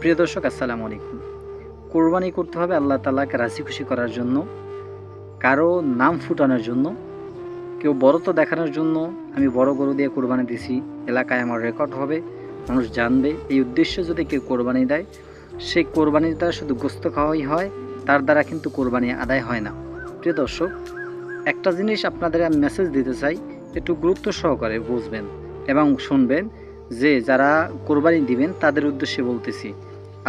প্রিয় দর্শক, আসসালামু আলাইকুম। কোরবানি করতে হবে আল্লাহ তালাকে রাজি খুশি করার জন্য, কারও নাম ফুটানোর জন্য, কেউ বড়ত্ব দেখানোর জন্য। আমি বড় গরু দিয়ে কোরবানি দিছি, এলাকায় আমার রেকর্ড হবে, মানুষ জানবে। এই উদ্দেশ্যে যদি কেউ কোরবানি দেয়, সেই কোরবানির দ্বারা শুধু গোস্ত খাওয়াই হয়, তার দ্বারা কিন্তু কোরবানি আদায় হয় না। প্রিয় দর্শক, একটা জিনিস আপনাদের আমি মেসেজ দিতে চাই, একটু গুরুত্ব সহকারে বুঝবেন এবং শুনবেন। যে যারা কোরবানি দিবেন, তাদের উদ্দেশ্যে বলতেছি,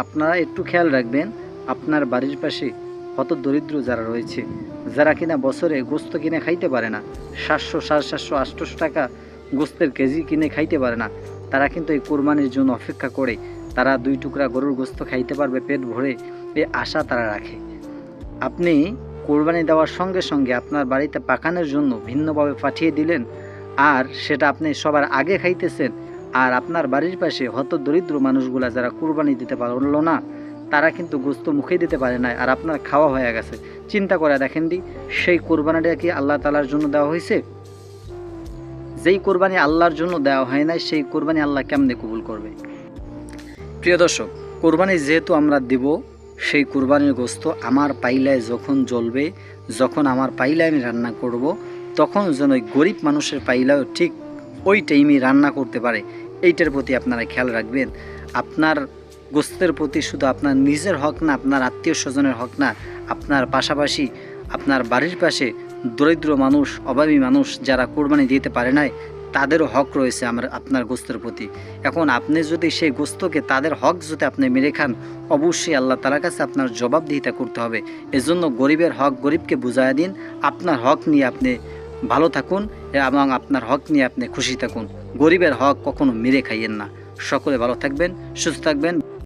আপনারা একটু খেয়াল রাখবেন, আপনার বাড়ির পাশে কত দরিদ্র যারা রয়েছে, যারা কিনা বছরে গোস্ত কিনে খাইতে পারে না, সাতশো, সাড়ে সাতশো, আটশোশো টাকা গোস্তের কেজি কিনে খাইতে পারে না, তারা কিন্তু এই কোরবানির জন্য অপেক্ষা করে, তারা দুই টুকরা গরুর গোস্ত খাইতে পারবে, পেট ভরে, এ আশা তারা রাখে। আপনি কোরবানি দেওয়ার সঙ্গে সঙ্গে আপনার বাড়িতে পাকানোর জন্য ভিন্নভাবে পাঠিয়ে দিলেন, আর সেটা আপনি সবার আগে খাইতেছেন আর আপনার বাড়ির পাশে হত দরিদ্র মানুষগুলা যারা কুরবানি দিতে পারল না, তারা কিন্তু গোস্ত মুখে দিতে পারে না আর আপনার খাওয়া হয়ে গেছে। চিন্তা করে দেখেন দি, সেই কোরবানিটা কি আল্লাহ তালার জন্য দেওয়া হয়েছে? যেই কোরবানি আল্লাহর জন্য দেওয়া হয় নাই, সেই কোরবানি আল্লাহ কেমনে কবুল করবে? প্রিয় দর্শক, কোরবানি যেহেতু আমরা দেব, সেই কোরবানির গোস্ত আমার পাইলায় যখন জ্বলবে, যখন আমার পাইলায় আমি রান্না করব, তখন যেন গরিব মানুষের পাইলাও ঠিক ওই টাইমে রান্না করতে পারে। এইটার প্রতি আপনারা খেয়াল রাখবেন। আপনার গোস্তের প্রতি শুধু আপনার নিজের হক না, আপনার আত্মীয় স্বজনের হক না, আপনার পাশাপাশি আপনার বাড়ির পাশে দরিদ্র মানুষ, অভাবী মানুষ যারা কোরবানি দিতে পারে নাই, তাদেরও হক রয়েছে আমার, আপনার গোস্তের প্রতি। এখন আপনি যদি সেই গোস্তকে তাদের হক যদি আপনি মেরে খান, অবশ্যই আল্লাহ তালার কাছে আপনার জবাবদিহিতা করতে হবে। এজন্য গরিবের হক গরিবকে বুঝাইয়া দিন। আপনার হক নিয়ে আপনি ভালো থাকুন, এবং আপনার হক নিয়ে আপনি খুশি থাকুন। গরিবের হক কখনো মেরে খাইয়েন না। সকলে ভালো থাকবেন, সুস্থ থাকবেন।